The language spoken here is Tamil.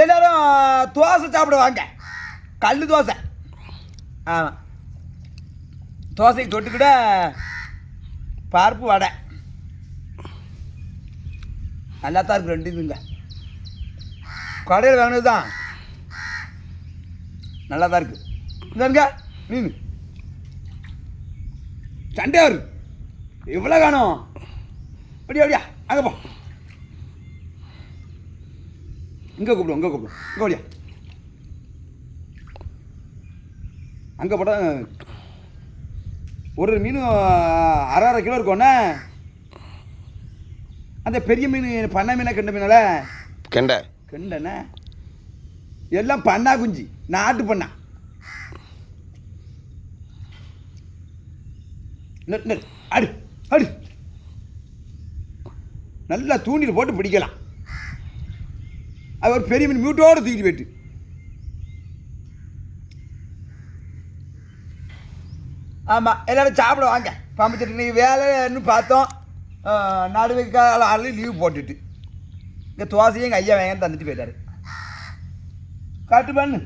எல்லாரும் தோசை சாப்பிட வாங்க. கல் தோசை. ஆமாம் தோசைக்கு கூட பருப்பு வடை. நல்லா தான் இருக்கு ரெண்டு இதுங்க. கடையில் வாங்கினது தான் நல்லா தான் இருக்கு. இந்தாருங்க மீன். சண்டையார் இவ்வளோ எவ்வளோ காணும். அப்படியா அப்படியா அங்கே போ. இங்கே கூப்பிடும் இங்கே கூப்பிடும் இங்கே ஓடியா. அங்கே போட ஒரு மீன் அரை அரை கிலோ இருக்கும்ண்ணே அந்த பெரிய மீன் பண்ணை மீனை கெண்ட மீனால? கெண்டை. கெண்டண்ணே எல்லாம் பண்ணா குஞ்சு நாட்டு பண்ணா. அடு அடு. நல்லா தூண்டில் போட்டு பிடிக்கலாம். அது ஒரு பெரிய மீன் மியூட்டோடு தூக்கிட்டு போயிட்டு. ஆமாம் எல்லோரும் சாப்பிட வாங்க. பம்பச்சிட்டு நீங்கள் வேலைன்னு பார்த்தோம். நடுவுக்கு ஆளும் லீவ் போட்டுட்டு. இங்கே தோசையும் எங்கள் ஐயா வேங்கன்னு தந்துட்டு போயிட்டாரு. காட்டு பண்ணு.